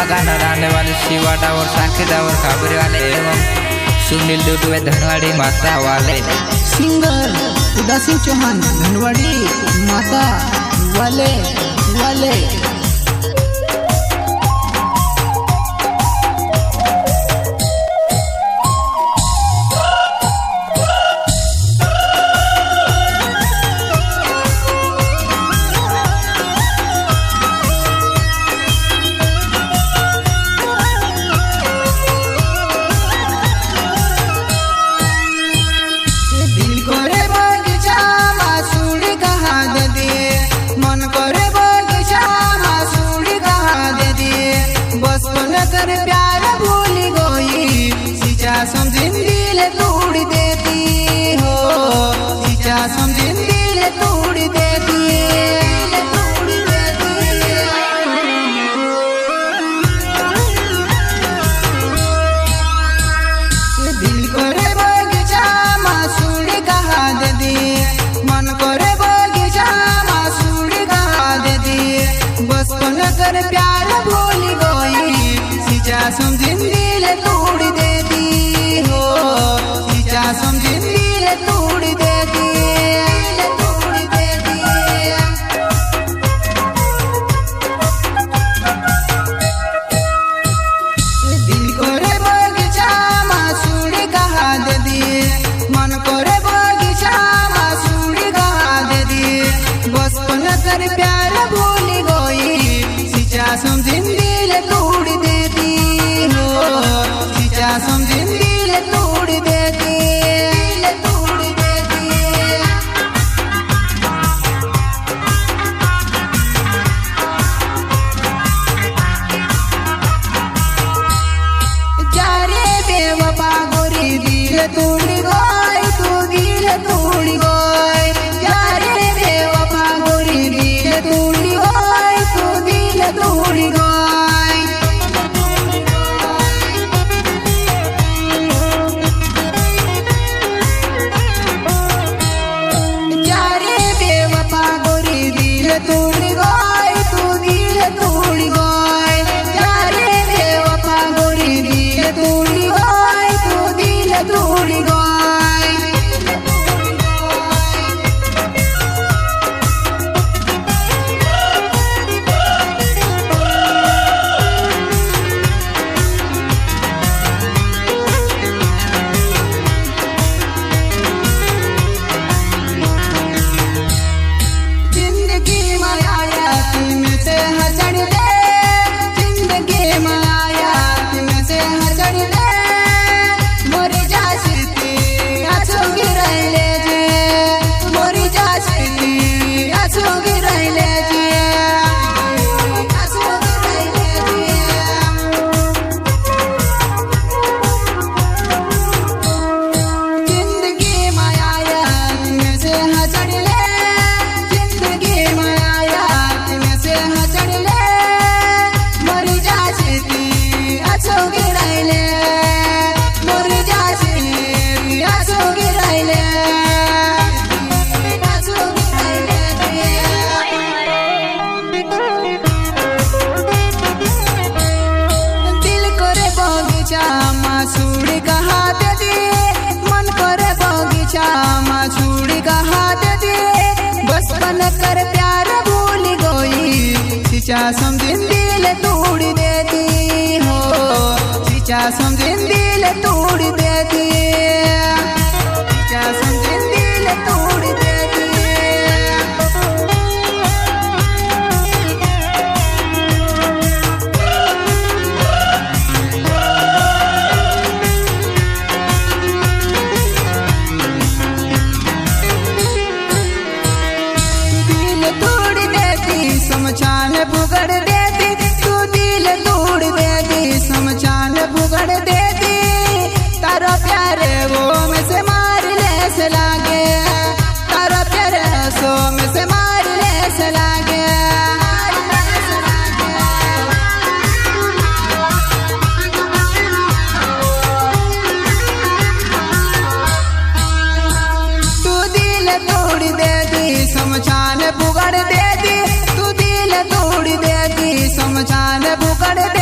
का गाणं रानवाले शिवाडावर साखेदावर खाबरीवाले. एवं सुनील दुडवे धनवाडी माता वाले सिंगर उदासी चौहान धनवाडी माता वाले वाले. ne piace I कर प्यार भूल गई। सिचा समझिन दिल तोड़ देती हो। सिचा समझिन दिल तोड़ Acordé